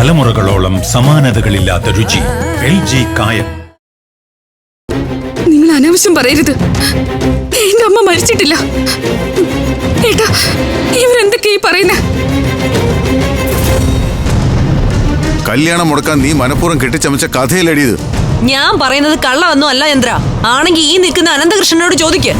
തലമുറകളോളം സമാനതകളില്ലാത്ത രുചി. L G കായം. നിങ്ങൾ അനാവശ്യം പറയരുത്. എന്റെ അമ്മ മരിച്ചിട്ടില്ല. ഏട്ടാ ഇവരെന്തൊക്കെയാ ഈ പറയുന്ന? കല്യാണം മുടക്കാൻ നീ മനഃപൂർവം കെട്ടിച്ചമച്ച കഥയിലടിയത് ഞാൻ പറയുന്നത് കള്ളമൊന്നും അല്ല ചന്ദ്ര. ആണെങ്കിൽ ഈ നിൽക്കുന്ന അനന്തകൃഷ്ണനോട് ചോദിക്ക്.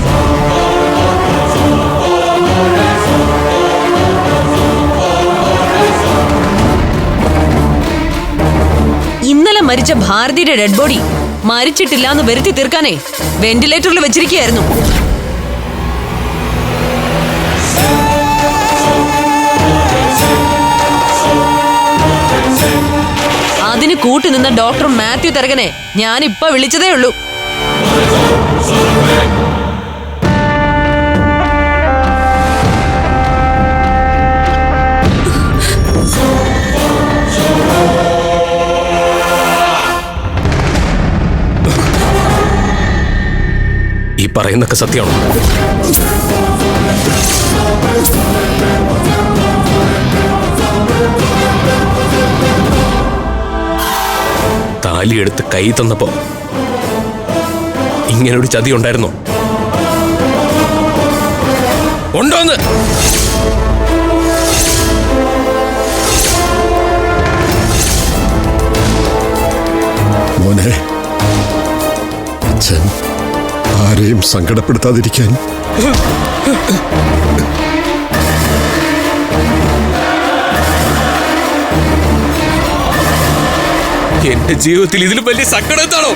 ഇന്നലെ മരിച്ച ഭാരതിയുടെ ഡെഡ് ബോഡി മരിച്ചിട്ടില്ല എന്ന് വരുത്തി തീർക്കാനേ വെന്റിലേറ്ററിൽ വെച്ചിരിക്കുകയായിരുന്നു. അതിന് കൂട്ടുനിന്ന ഡോക്ടർ മാത്യു തെരകനെ ഞാൻ ഇപ്പൊ വിളിച്ചതേ ഉള്ളൂ പറയുന്നൊക്കെ സത്യമാണോ? താലിയെടുത്ത് കൈ തന്നപ്പോ ഇങ്ങനൊരു ചതി ഉണ്ടായിരുന്നോ? ഉണ്ടോന്ന്? മോനെ അച്ഛൻ ആരെയും സങ്കടപ്പെടുത്താതിരിക്കാൻ എന്റെ ജീവിതത്തിൽ ഇതിലും വലിയ സങ്കടം എന്താണോ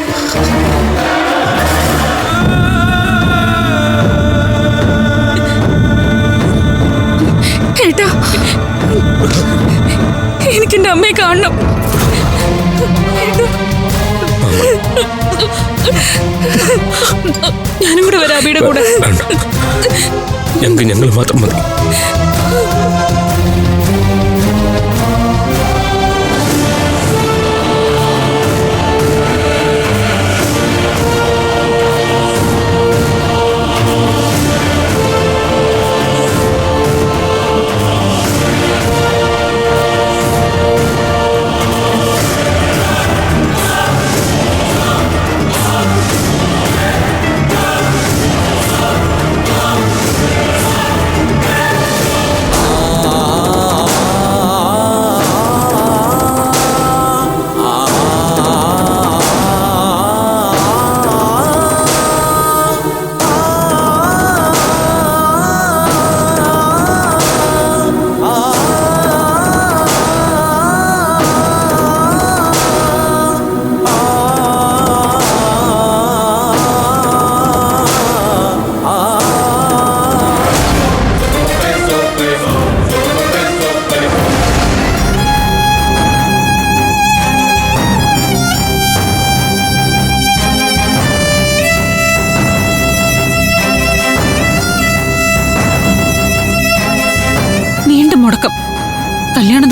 കേട്ടോ എനിക്ക് എന്റെ അമ്മയെ കാണണം. ഞാനും കൂടെ വരാം അബിയുടെ കൂടെ. ഞങ്ങൾ മാത്രം മതി.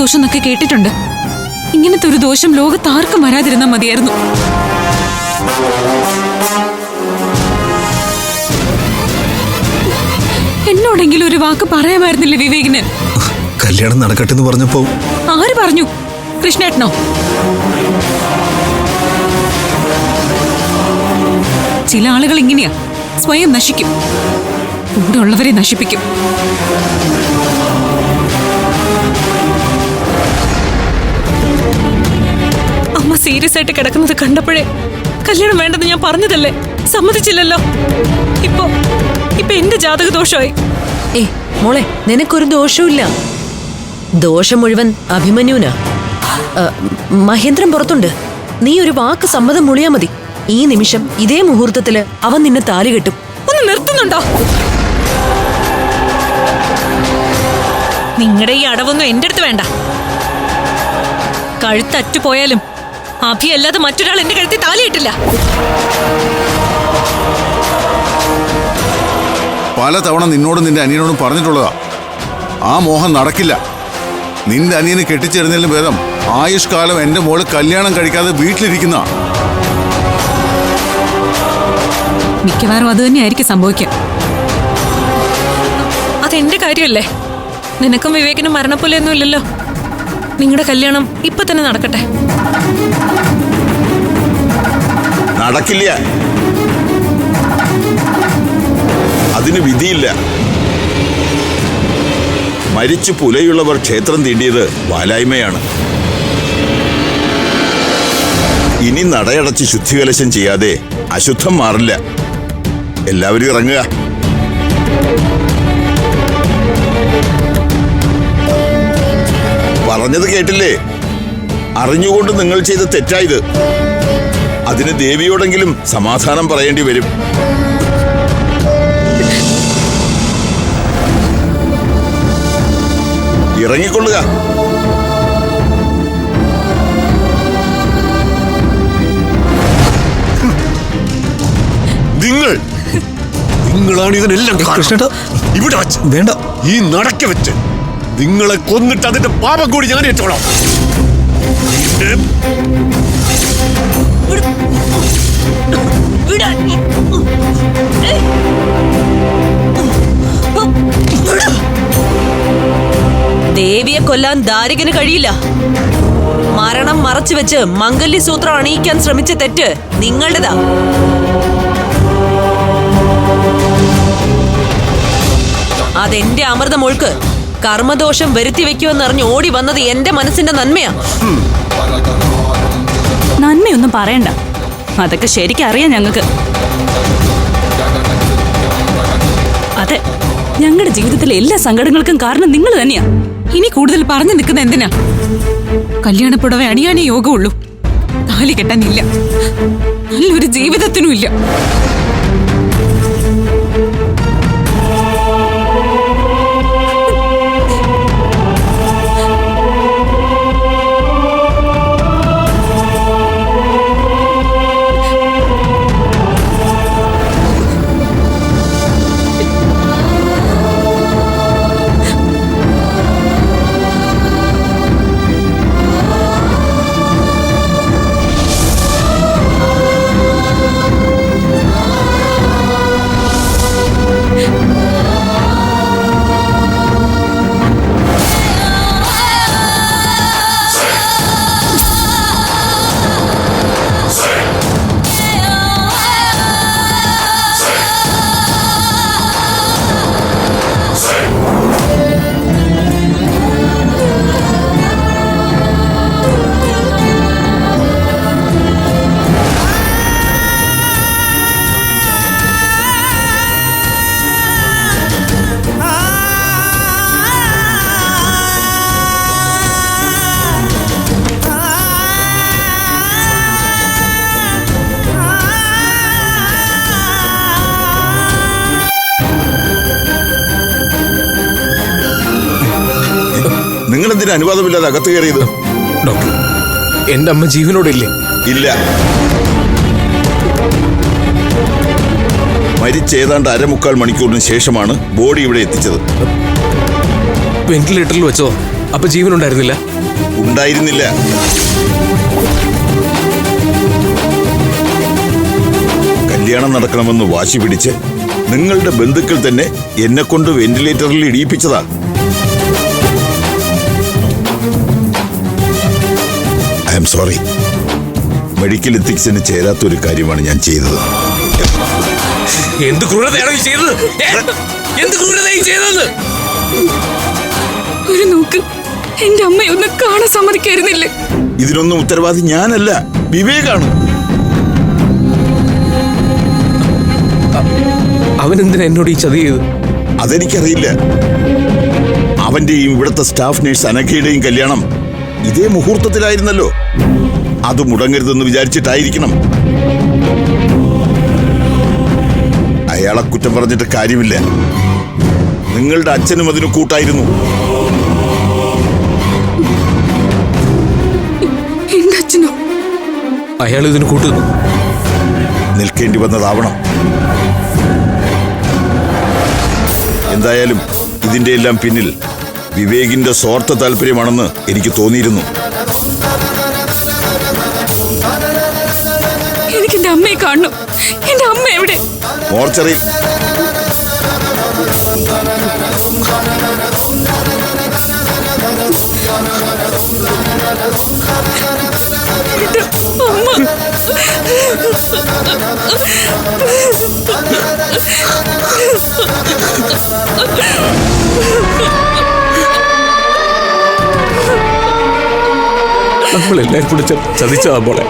ദോഷം എന്നൊക്കെ കേട്ടിട്ടുണ്ട്. ഇങ്ങനത്തെ ഒരു ദോഷം ലോകത്ത് ആർക്കും വരാതിരുന്നാൽ മതിയായിരുന്നു. എന്നോടെങ്കിലും ഒരു വാക്ക് പറയാമായിരുന്നില്ലേ വിവേകിന്? കല്യാണം നടക്കട്ടെ എന്ന് പറഞ്ഞപ്പോ ആര് പറഞ്ഞു? കൃഷ്ണേട്ടനോ? ചില ആളുകൾ ഇങ്ങനെയാ. സ്വയം നശിക്കും. കൂടെ ഉള്ളവരെ നശിപ്പിക്കും. അമ്മ സീരിയസ് ആയിട്ട് കിടക്കുന്നത് കണ്ടപ്പോഴേ കല്യാണം വേണ്ടെന്ന് ഞാൻ പറഞ്ഞതല്ലേ? സമ്മതിച്ചില്ലല്ലോ. ഇപ്പൊ ഇപ്പൊ എന്റെ ജാതക ദോഷമായി. ഏ മോളെ നിനക്കൊരു ദോഷവുമില്ല ദോഷം മുഴുവൻ അഭിമന്യുവിനാ. മഹേന്ദ്രൻ പുറത്തുണ്ട്. നീ ഒരു വാക്ക് സമ്മതം മുളിയാ മതി. ഈ നിമിഷം ഇതേ മുഹൂർത്തത്തിൽ അവൻ നിന്നെ താലി കെട്ടും. ഒന്ന് നിർത്തുന്നുണ്ടോ? നിങ്ങളുടെ ഈ അടവൊന്നും എന്റെ അടുത്ത് വേണ്ട. കഴുത്തറ്റു പോയാലും അഭി അല്ലാതെ മറ്റൊരാൾ എന്റെ കഴുത്തിൽ താലിയിട്ടില്ല. പല തവണ നിന്നോടും നിന്റെ അനിയനോടും പറഞ്ഞിട്ടുള്ളതാ. ആ മോഹം നടക്കില്ല. നിന്റെ അനിയന് കെട്ടിച്ചേരുന്നതിലും ഭേദം ആയുഷ് കാലം എന്റെ മോൾ കല്യാണം കഴിക്കാതെ വീട്ടിലിരിക്കുന്ന. മിക്കവാറും അത് തന്നെയായിരിക്കും സംഭവിക്കുക. അതെന്റെ കാര്യമല്ലേ? നിനക്കും വിവേകിനും മരണപ്പോലെയൊന്നും ഇല്ലല്ലോ. നിങ്ങളുടെ കല്യാണം ഇപ്പൊ തന്നെ നടക്കട്ടെ. നടക്കില്ല. അതിന് വിധിയില്ല. മരിച്ചു പുലയുള്ളവർ ക്ഷേത്രം തീണ്ടിയത് വാലായ്മയാണ്. ഇനി നടയടച്ച് ശുദ്ധികലശം ചെയ്യാതെ അശുദ്ധം മാറില്ല. എല്ലാവരും ഇറങ്ങുക. പറഞ്ഞത് കേട്ടില്ലേ? അറിഞ്ഞുകൊണ്ട് നിങ്ങൾ ചെയ്ത തെറ്റായത്. അതിന് ദേവിയോടെങ്കിലും സമാധാനം പറയേണ്ടി വരും. ഇറങ്ങിക്കൊള്ളുക. നിങ്ങൾ നിങ്ങളാണ് ഇതിനെല്ലാം കൃഷ്ണ ഇവിടെ വെച്ച് വേണ്ട. ഈ നടക്ക വെച്ച് നിങ്ങളെ കൊന്നിട്ട് അതിന്റെ പാപം കൂടി ഞാൻ ഏറ്റോളാം ദേവിയെ കൊല്ലാൻ ദാരികന് കഴിയില്ല. മരണം മറച്ചു വെച്ച് മംഗല്യസൂത്രം അണിയിക്കാൻ ശ്രമിച്ച തെറ്റ് നിങ്ങളുടേതാ. അതെന്റെ അമൃത മോൾക്ക് കർമ്മദോഷം വരുത്തി വെക്കുമെന്നറിഞ്ഞ് ഓടി വന്നത് എന്റെ മനസ്സിന്റെ നന്മയാ. നന്മയൊന്നും പറയണ്ട. അതൊക്കെ ശരിക്കും അറിയാം ഞങ്ങൾക്ക്. അതെ ഞങ്ങളുടെ ജീവിതത്തിലെ എല്ലാ സങ്കടങ്ങൾക്കും കാരണം നിങ്ങൾ തന്നെയാ. ഇനി കൂടുതൽ പറഞ്ഞു നിൽക്കുന്ന എന്തിനാ? കല്യാണപ്പുടവെ അണിയാനേ യോഗമുള്ളൂ. താലി കെട്ടാനില്ല. നല്ലൊരു ജീവിതത്തിനും ഇല്ല എന്തിനു അനുവാദമില്ലാതെ അകത്ത് കയറിയത്? ഡോക്ടർ എന്റെ അമ്മ ജീവനോടില്ലേ ഇല്ല? മരിച്ച ഏതാണ്ട് അരമുക്കാൽ മണിക്കൂറിന് ശേഷമാണ് ബോഡി ഇവിടെ എത്തിച്ചത്. വെന്റിലേറ്ററിൽ വെച്ചോ? അപ്പൊ ജീവൻ ഉണ്ടായിരുന്നില്ല. ഉണ്ടായിരുന്നില്ല കല്യാണം നടക്കണമെന്ന് വാശി പിടിച്ച് നിങ്ങളുടെ ബന്ധുക്കൾ തന്നെ എന്നെ കൊണ്ട് വെന്റിലേറ്ററിൽ ഇടിയിപ്പിച്ചതാ. I'm sorry. മെഡിക്കൽ എത്തിക്സിന് ചേരാത്ത ഒരു കാര്യമാണ് ഞാൻ ചെയ്തത്. എന്ത് ക്രൂരതയാണോ ചെയ്തത്? എന്ത് ക്രൂരതയും ചെയ്തത് ഒരു നോക്ക് എന്റെ അമ്മയെ ഒന്ന് കാണാൻ സമ്മതിക്കായിരുന്നില്ലേ? ഇതിനൊന്നും ഉത്തരവാദി ഞാനല്ല വിവേകാണ്. അവൻ എന്തിനാ എന്നോട് ഈ ചതി ചെയ്തു അതെനിക്കറിയില്ല. അവന്റെയും ഇവിടുത്തെ സ്റ്റാഫ് നേഴ്സ് അനഘയുടെയും കല്യാണം ഇതേ മുഹൂർത്തത്തിലായിരുന്നല്ലോ. അത് മുടങ്ങരുതെന്ന് വിചാരിച്ചിട്ടായിരിക്കണം. അയാളെ കുറ്റം പറഞ്ഞിട്ട് കാര്യമില്ല. നിങ്ങളുടെ അച്ഛനും അതിന് കൂട്ടായിരുന്നു. അയാൾ ഇതിന് കൂട്ടു നിൽക്കേണ്ടി വന്നതാവണം. എന്തായാലും ഇതിന്റെ എല്ലാം പിന്നിൽ വിവേകിന്റെ സ്വാർത്ഥ താല്പര്യമാണെന്ന് എനിക്ക് തോന്നിയിരുന്നു. എനിക്ക് എന്റെ അമ്മയെ കാണണം. എന്റെ അമ്മ എവിടെ? മോർച്ചറിയിൽ നമ്മളെല്ലാരും കൂടെ ചതിച്ചതാ മോളെ.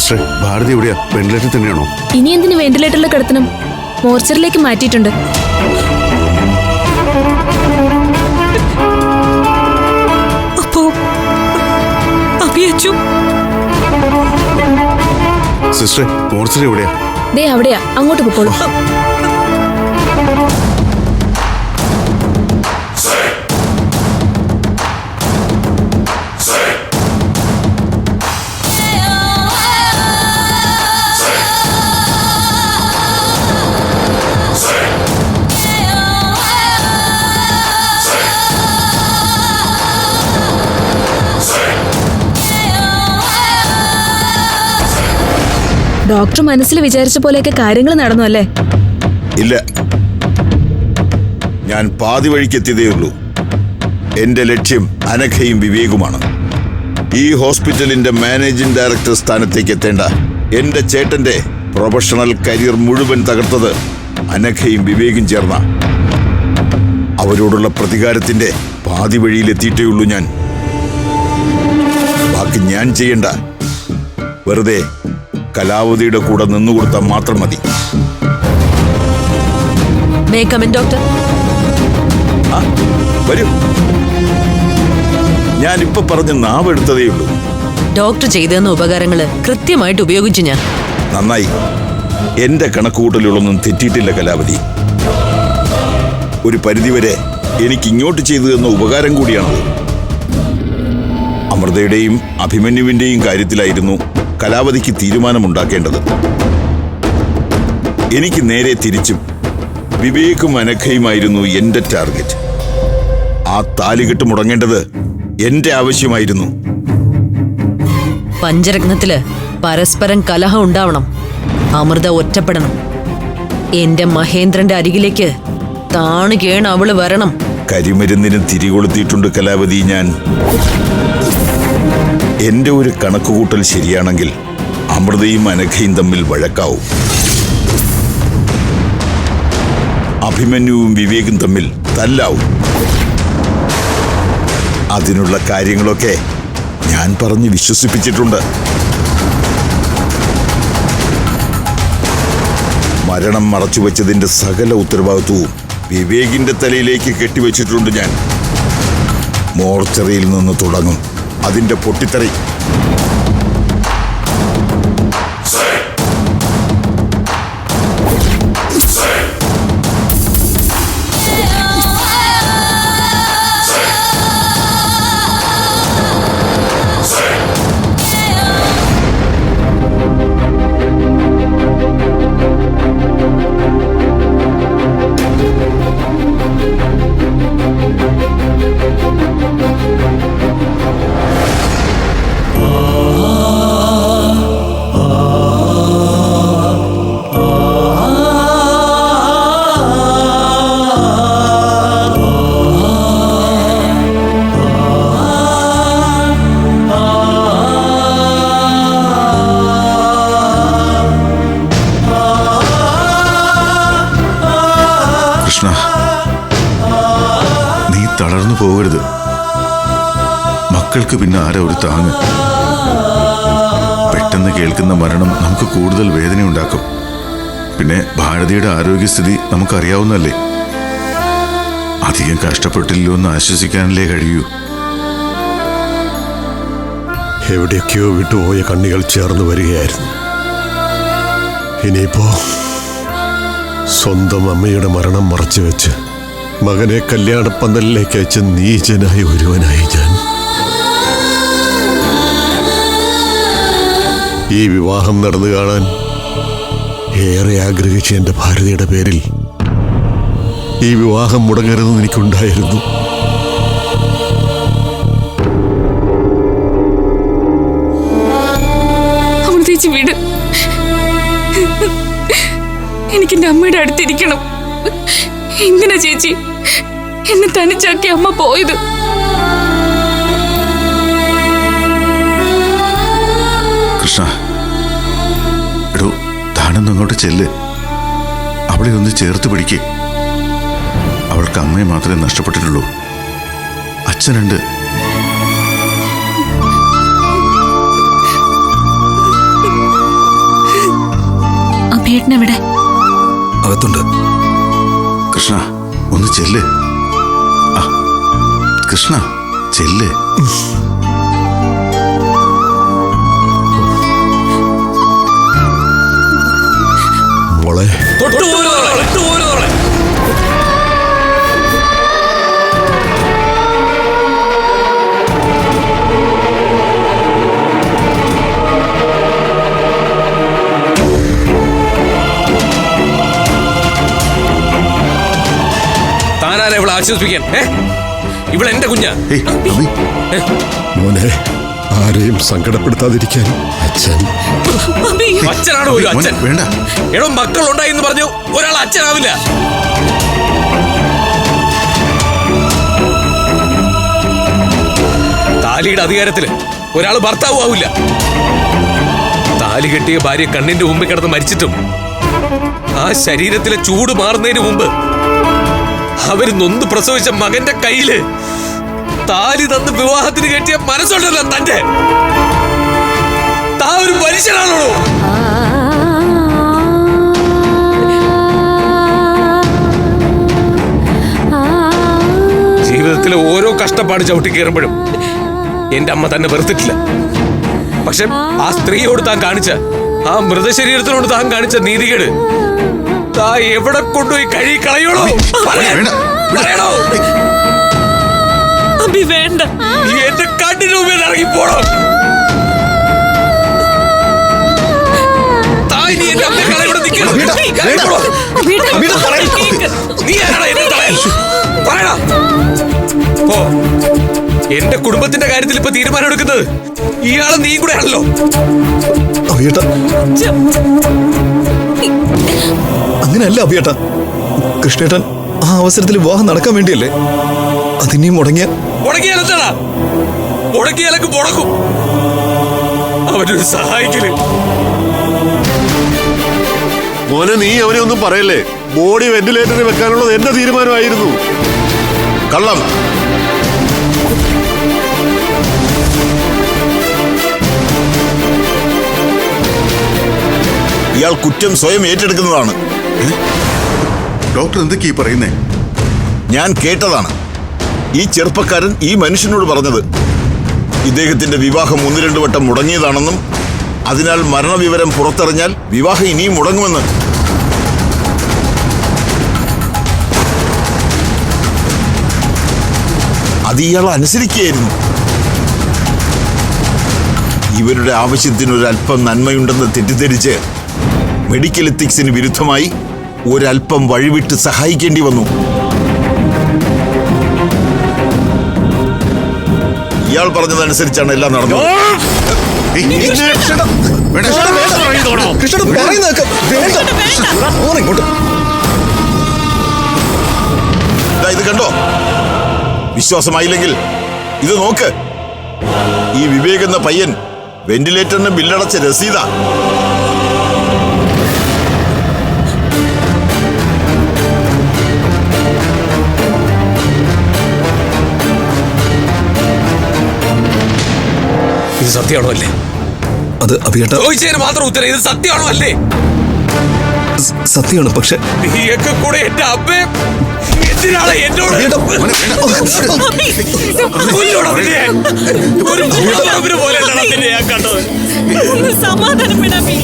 സിസ്റ്ററെ ഭാരതി എവിടെയാ? വെന്റിലേറ്ററിൽ തന്നെയാണോ? ഇനി എന്തിന് വെന്റിലേറ്ററിൽ കിടത്തണം? മോർച്ചറിലേക്ക് മാറ്റിയിട്ടുണ്ട്. അപ്പോ അഭിയച്ചു സിസ്റ്ററെ മോർച്ചറി എവിടെയാ? ദേ അവിടെയാ. അങ്ങോട്ട് പൊക്കോളൂ ഡോക്ടർ മനസ്സിൽ വിചാരിച്ച പോലെയൊക്കെ കാര്യങ്ങൾ നടന്നു അല്ലേ? ഇല്ല. ഞാൻ പാതി വഴിക്കെത്തിയതേ ഉള്ളൂ. എന്റെ ലക്ഷ്യം അനഘയും വിവേകുമാണ്. ഈ ഹോസ്പിറ്റലിന്റെ മാനേജിംഗ് ഡയറക്ടർ സ്ഥാനത്തേക്ക് എത്തേണ്ട. എന്റെ ചേട്ടന്റെ പ്രൊഫഷണൽ കരിയർ മുഴുവൻ തകർത്തത് അനഘയും വിവേകും ചേർന്ന. അവരോടുള്ള പ്രതികാരത്തിന്റെ പാതി വഴിയിലെത്തിയിട്ടേ ഉള്ളൂ ഞാൻ. ബാക്കി ഞാൻ ചെയ്യണ്ട. വെറുതെ കലാവതിയുടെ കൂടെ നിന്നുകൊടുത്താൽ മാത്രം മതി. ഡോക്ടർ വരൂ. ഞാൻ ഇപ്പൊ പറഞ്ഞ നാവ് എടുത്തതേ ഉള്ളൂ. ഡോക്ടർ ചെയ്തെന്ന ഉപകാരങ്ങൾ കൃത്യമായിട്ട് ഉപയോഗിച്ചു ഞാൻ. നന്നായി. എന്റെ കണക്കുകൂട്ടലുകളൊന്നും തെറ്റിയിട്ടില്ല കലാവതി. ഒരു പരിധിവരെ എനിക്ക് ഇങ്ങോട്ട് ചെയ്തു തന്ന ഉപകാരം കൂടിയാണത്. അമൃതയുടെയും അഭിമന്യുവിന്റെയും കാര്യത്തിലായിരുന്നു കലാവതിക്ക് തീരുമാനമുണ്ടാക്കേണ്ടത്. എനിക്ക് നേരെ തിരിച്ചും വിവേകും അനഘയുമായിരുന്നു എന്റെ ടാർഗറ്റ്. ആ താലികെട്ട് മുടങ്ങേണ്ടത് എന്റെ ആവശ്യമായിരുന്നു. പഞ്ചരത്നത്തിൽ പരസ്പരം കലഹം ഉണ്ടാവണം. അമൃത ഒറ്റപ്പെടണം. എന്റെ മഹേന്ദ്രന്റെ അരികിലേക്ക് താണു കേണ് അവൾ വരണം. കരിമരുന്നിന് തിരികൊളുത്തിയിട്ടുണ്ട് കലാവതി ഞാൻ. എന്റെ ഒരു കണക്കുകൂട്ടൽ ശരിയാണെങ്കിൽ അമൃതയും അനഘയും തമ്മിൽ വഴക്കാവും. അഭിമന്യുവും വിവേകും തമ്മിൽ തല്ലാവും. അതിനുള്ള കാര്യങ്ങളൊക്കെ ഞാൻ പറഞ്ഞ് വിശ്വസിപ്പിച്ചിട്ടുണ്ട്. മരണം മറച്ചുവെച്ചതിന്റെ സകല ഉത്തരവാദിത്വവും വിവേകിന്റെ തലയിലേക്ക് കെട്ടിവെച്ചിട്ടുണ്ട് ഞാൻ. മോർച്ചറിയിൽ നിന്ന് തുടങ്ങും. അതിന്റെ പൊട്ടിത്തെറി. മക്കൾക്ക് പിന്നെ ആരാ ഒരു താങ്ങ്? പെട്ടെന്ന് കേൾക്കുന്ന മരണം നമുക്ക് കൂടുതൽ വേദനയുണ്ടാക്കും പിന്നെ ഭാരതിയുടെ ആരോഗ്യസ്ഥിതി നമുക്കറിയാവുന്നല്ലേ അധികം കഷ്ടപ്പെട്ടില്ലോ എന്ന് ആശ്വസിക്കാനല്ലേ കഴിയൂ. എവിടെയൊക്കെയോ വിട്ടുപോയ കണ്ണികൾ ചേർന്ന് വരികയായിരുന്നു. ഇനിയിപ്പോ സ്വന്തം അമ്മയുടെ മരണം മറച്ചു വെച്ച് മകനെ കല്യാണപ്പന്തലിലേക്ക് അയച്ച നീചനായ ഒരുവനായി ഞാൻ ഈ വിവാഹം നടന്നു കാണാൻ ഏറെ ആഗ്രഹിച്ച എന്റെ ഭാരതിയുടെ പേരിൽ ഈ വിവാഹം മുടങ്ങരുതെന്ന് എനിക്കുണ്ടായിരുന്നു. എനിക്ക് എന്റെ അമ്മയുടെ അടുത്തിരിക്കണം. എന്തിനാ ചേച്ചി? എന്നെ തനിച്ചാക്കി അമ്മ പോയത്? കൃഷ്ണ എടോ താനൊന്നും അങ്ങോട്ട് ചെല്ല്. അവളെ ഒന്ന് ചേർത്ത് പിടിക്ക്. അവൾക്ക് അമ്മയെ മാത്രമേ നഷ്ടപ്പെട്ടിട്ടുള്ളൂ. അച്ഛനുണ്ട് അകത്തുണ്ട്. കൃഷ്ണ ഒന്ന് ചെല്ല്. ആ, കൃഷ്ണ ചെല്ല്. ആശ്വസിപ്പിക്കാൻ? എന്റെ കുഞ്ഞാ? മോനെ. ആരെയും സങ്കടപ്പെടുത്താതിരിക്കാൻ അച്ഛൻ അച്ഛനാണ് ഒരു അച്ഛൻ? വേണ്ട. എടോ മക്കൾ ഉണ്ടായി എന്ന് പറഞ്ഞു ഒരാൾ അച്ഛനാവില്ല. താലിയുടെ അധികാരത്തിൽ ഒരാൾ ഭർത്താവും ആവില്ല. താലി കെട്ടിയ ഭാര്യ കണ്ണിന്റെ മുമ്പിൽ കിടന്ന് മരിച്ചിട്ടും ആ ശരീരത്തിലെ ചൂട് മാറുന്നതിന് മുമ്പ് അവർ നൊന്ത് പ്രസവിച്ച മകന്റെ കയ്യിൽ താലി തന്ന് വിവാഹത്തിന് കെട്ടിയ മനസ്സുണ്ടല്ലോ തന്റെ താ ഒരു മനുഷ്യനാണോ? ജീവിതത്തിലെ ഓരോ കഷ്ടപ്പാട് ചവിട്ടി കയറുമ്പോഴും എന്റെ അമ്മ തന്നെ വെറുത്തിട്ടില്ല. പക്ഷെ ആ സ്ത്രീയോട് താൻ കാണിച്ച ആ മൃതശരീരത്തിനോട് താൻ കാണിച്ച നീതികേട് താ എവിടെ കൊണ്ടുപോയി കഴുകി കളയോളോ പറയണോ? കണ്ണിന് പോണം തായ് നീ എന്റെ അമ്മയെ കളയോടെ നിൽക്കണം നീ ആരാടാ എന്നെ തടയാൻ? പറയടാ. ഓ എന്റെ കുടുംബത്തിന്റെ കാര്യത്തിൽ ഇപ്പൊ തീരുമാനം എടുക്കുന്നത് ഇയാളെ നീ കൂടെ ആണല്ലോ. അങ്ങനെയല്ല അഭിയേട്ട കൃഷ്ണേട്ടൻ ആ അവസരത്തിൽ വിവാഹം നടക്കാൻ വേണ്ടിയല്ലേ? അതിനെയും മുടങ്ങിയ? മുടക്കിയാൽ എന്താടാ? മുടക്കിയാലൊക്കെ മുടക്കും. അവനൊരു സഹായിക്കൽ. മോനെ നീ അവനെ ഒന്നും പറയല്ലേ? ബോഡി വെന്റിലേറ്ററിൽ വെക്കാനുള്ളത് എന്റെ തീരുമാനമായിരുന്നു. കള്ളം. ഇയാൾ കുറ്റം സ്വയം ഏറ്റെടുക്കുന്നതാണ്. ഡോക്ടർ എന്തൊക്കെയാ പറയുന്നേ? ഞാൻ കേട്ടതാണ്. ഈ ചെറുപ്പക്കാരൻ ഈ മനുഷ്യനോട് പറഞ്ഞത്. ഇദ്ദേഹത്തിന്റെ വിവാഹം ഒന്ന് രണ്ടു വട്ടം മുടങ്ങിയതാണെന്നും അതിനാൽ മരണവിവരം പുറത്തറിഞ്ഞാൽ വിവാഹം ഇനിയും മുടങ്ങുമെന്ന് അത് ഇയാൾ അനുസരിക്കുകയായിരുന്നു. ഇവരുടെ ആവശ്യത്തിന് ഒരല്പം നന്മയുണ്ടെന്ന് തെറ്റിദ്ധരിച്ച് മെഡിക്കൽ എത്തിക്സിന് വിരുദ്ധമായി ഒരല്പം വഴിവിട്ട് സഹായിക്കേണ്ടി വന്നു. ഇയാൾ പറഞ്ഞതനുസരിച്ചാണ് എല്ലാം നടന്നത്. ഇത് കണ്ടോ? വിശ്വാസമായില്ലെങ്കിൽ ഇത് നോക്ക്. ഈ വിവേക് എന്ന പയ്യൻ വെന്റിലേറ്ററിന് ബില്ലടച്ച രസീത. ഇത് സത്യമാണോ അല്ലേ അത് അഭിയേട്ട ചോദിച്ചതിന് മാത്രം ഉത്തരം ഇത് സത്യമാണോ അല്ലേ സത്യമാണ് പക്ഷെ നീയൊക്കെ കൂടെ എന്റെ അമ്മേ എന്തിനാണ് എന്നോട് നിന്നെ. ഒരു ഭൂതപ്പറമ്പിനെ പോലെയല്ലടാ നിന്നെ ഞാൻ കണ്ടത് ഒന്ന് സമാധാനം അബി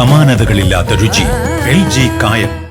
സമാനതകളില്ലാത്ത രുചി. എൽ ജി കായം.